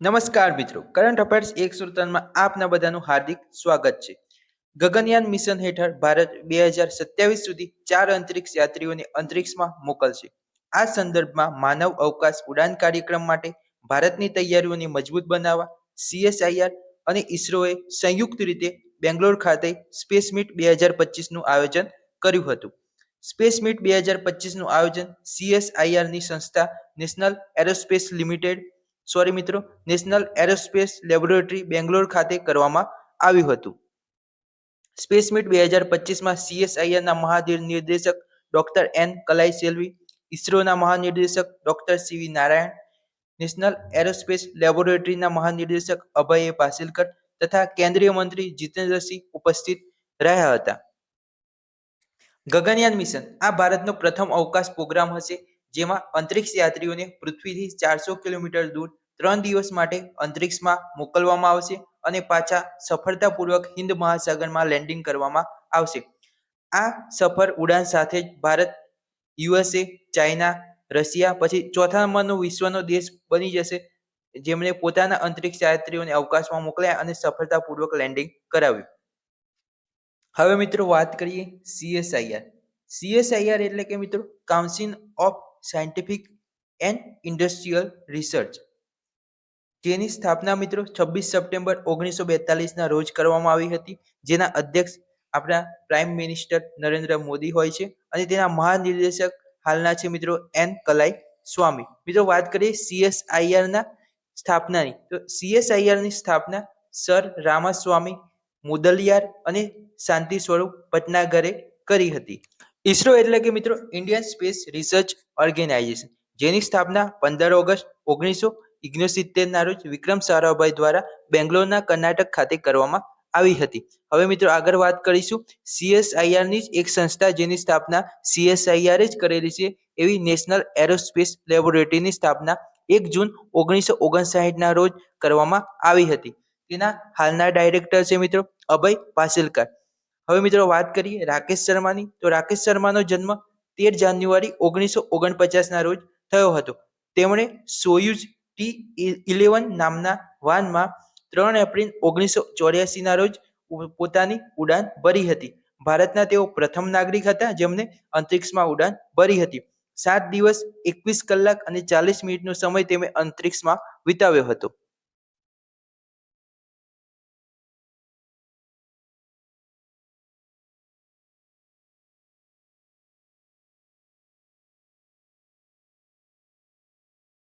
નમસ્કાર મિત્રો. Current affairs એક સુરતનમાં આપના બધાનું હાર્દિક સ્વાગત છે. ગગનયાન મિશન હેઠળ ભારત બે હજાર સત્યાવીસ સુધી ચાર અંતરિક્ષ યાત્રીઓને અંતરિક્ષમાં મોકલશે. આ સંદર્ભમાં માનવ અવકાશ ઉડાન કાર્યક્રમ માટે ભારતની તૈયારીઓને મજબૂત બનાવવા સીએસઆઈઆર અને ઇસરોએ સંયુક્ત રીતે બેંગ્લોર ખાતે સ્પેસ મીટ બે હજાર પચીસનું આયોજન કર્યું હતું. સ્પેસ મીટ બે હજાર પચીસનું આયોજન સીએસઆઈઆરની સંસ્થા નેશનલ એરોસ્પેસ લિમિટેડ સોરી મિત્રો નેશનલ એરોસ્પેસ લેબોરેટરી બેંગ્લોર ખાતે કરવામાં આવ્યું હતું. સ્પેસ મીટ બે હજાર પચીસમાં સીએસઆઈઆરના મહાનિર્દેશક ડોક્ટર એન કલાઈ સેલ્વી, ઇસરોના મહાનિર્દેશક doctor C V Narayan national aerospace લેબોરેટરીના મહાનિર્દેશક અભય પાસિલકર તથા કેન્દ્રીય મંત્રી જીતેન્દ્રસિંહ ઉપસ્થિત રહ્યા હતા. ગગનયાન મિશન, આ ભારતનો પ્રથમ અવકાશ પ્રોગ્રામ હશે, જેમાં અંતરિક્ષ યાત્રીઓને પૃથ્વીથી ચારસો કિલોમીટર દૂર ત્રણ દિવસ માટે અંતરિક્ષમાં મોકલવામાં આવશે અને પાછા સફળતાપૂર્વક હિન્દ મહાસાગરમાં લેન્ડિંગ કરવામાં આવશે. આ સફર ઉડાન સાથે જ ભારત યુએસએ ચાઇના, રશિયા પછી ચોથા નંબરનો વિશ્વનો દેશ બની જશે, જેમણે પોતાના અંતરિક્ષ યાત્રીઓને અવકાશમાં મોકલ્યા અને સફળતાપૂર્વક લેન્ડિંગ કરાવ્યું. હવે મિત્રો વાત કરીએ સીએસઆઈઆર સીએસઆઈઆર એટલે કે મિત્રો council of scientific and industrial research જેની સ્થાપના મિત્રો છવ્વીસ સપ્ટેમ્બર ઓગણીસો બેતાલીસના રોજ કરવામાં આવી હતી. જેના અધ્યક્ષ આપણા પ્રાઇમ મિનિસ્ટર નરેન્દ્ર મોદી હોય છે અને તેના મહાનિર્દેશક હાલના છે મિત્રો એન કલાઈ સ્વામી. મિત્રો વાત કરીએ સીએસઆઈઆરના સ્થાપનાની. તો સીએસઆઈઆરની સ્થાપના સર રામાસ્વામી મુદલિયાર અને શાંતિ સ્વરૂપ ભટનાગરે કરી હતી. ઇસરો એટલે કે મિત્રો ઇન્ડિયન સ્પેસ રિસર્ચ ઓર્ગેનાઇઝેશન. જેની સ્થાપના પંદર ઓગસ્ટ ઓગણીસો ઓગણસિત્તેરના રોજ વિક્રમ સારાભાઈ દ્વારા બેંગ્લોરના કર્ણાટક ખાતે કરવામાં આવી હતી. હવે મિત્રો આગળ વાત કરીશું. સીએસઆઈઆરની જ એક સંસ્થા જેની સ્થાપના સીએસઆઈઆરે જ કરેલી છે એવી નેશનલ એરોસ્પેસ લેબોરેટરીની સ્થાપના એક જૂન ઓગણીસો ઓગણસાઠના રોજ કરવામાં આવી હતી. તેના હાલના ડાયરેક્ટર છે મિત્રો અભય પાસિલકર હવે મિત્રો વાત કરીએ રાકેશ શર્માની. તો રાકેશ શર્માનો જન્મ તેર જાન્યુઆરી ઓગણીસો ઓગણપચાસના રોજ થયો હતો. તેમણે સોયુઝ ટી ઇલેવન નામના વાનમાં ત્રણ એપ્રિલ ઓગણીસો ચોર્યાસીના રોજ પોતાની ઉડાન ભરી હતી. ભારતના તેઓ પ્રથમ નાગરિક હતા જેમને અંતરિક્ષમાં ઉડાન ભરી હતી. સાત દિવસ, એકવીસ કલાક અને ચાલીસ મિનિટનો સમય તેમણે અંતરિક્ષમાં વિતાવ્યો હતો.